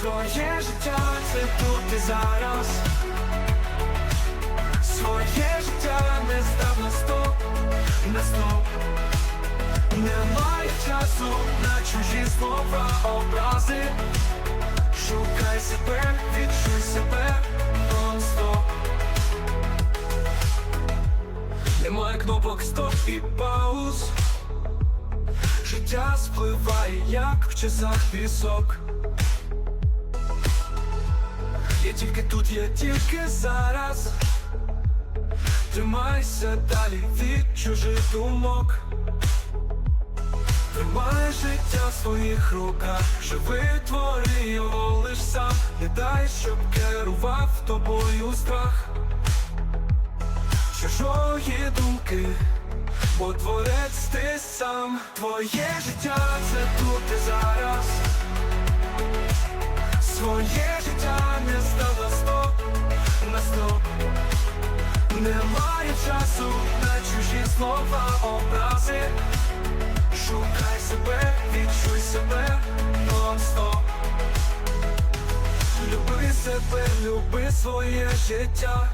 Твоє життя це тут і зараз. Своє життя не став на стоп, на стоп. Немає часу на чужі слова, образи. Шукай себе, відчуй себе нон-стоп. Немає кнопок стоп і пауз. Життя спливає, як в часах пісок. Я тільки тут, я тільки зараз. Тримайся далі від чужих думок. Тримай життя в своїх руках, живи твори його лиш сам, не дай, щоб керував тобою страх чужої думки, бо творець ти сам, твоє життя це тут і зараз. Своє життя не став часу на чужі слова, образи. Шукай себе, відчуй себе нон-стоп. Люби себе, люби своє життя.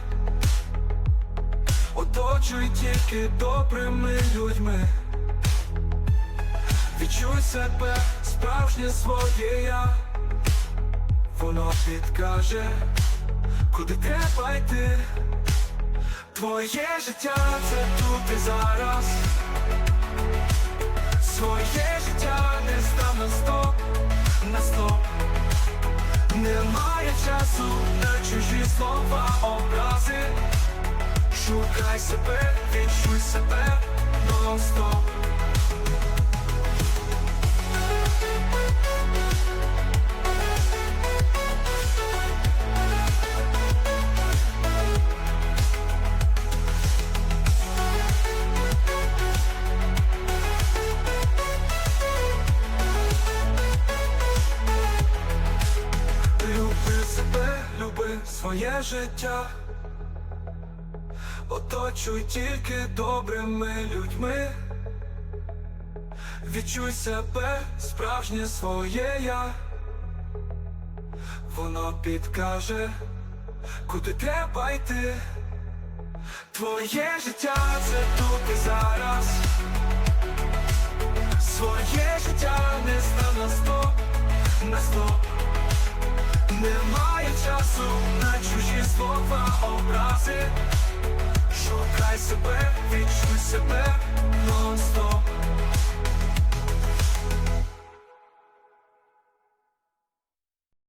Оточуй тільки добрими людьми. Відчуй себе, справжнє своє я. Воно підкаже, куди треба йти. Твоє життя це тут і зараз. Своє життя не став на стоп, на стоп. Немає часу на чужі слова, образи. Шукай себе, відчуй себе нон-стоп. Своє життя. Оточуй тільки добрими людьми. Відчуй себе, справжнє своє я. Воно підкаже, куди треба йти. Твоє життя це тут і зараз. Своє життя не став часу на чужі слова образи, шукай себе, відчуй себе, нон-стоп.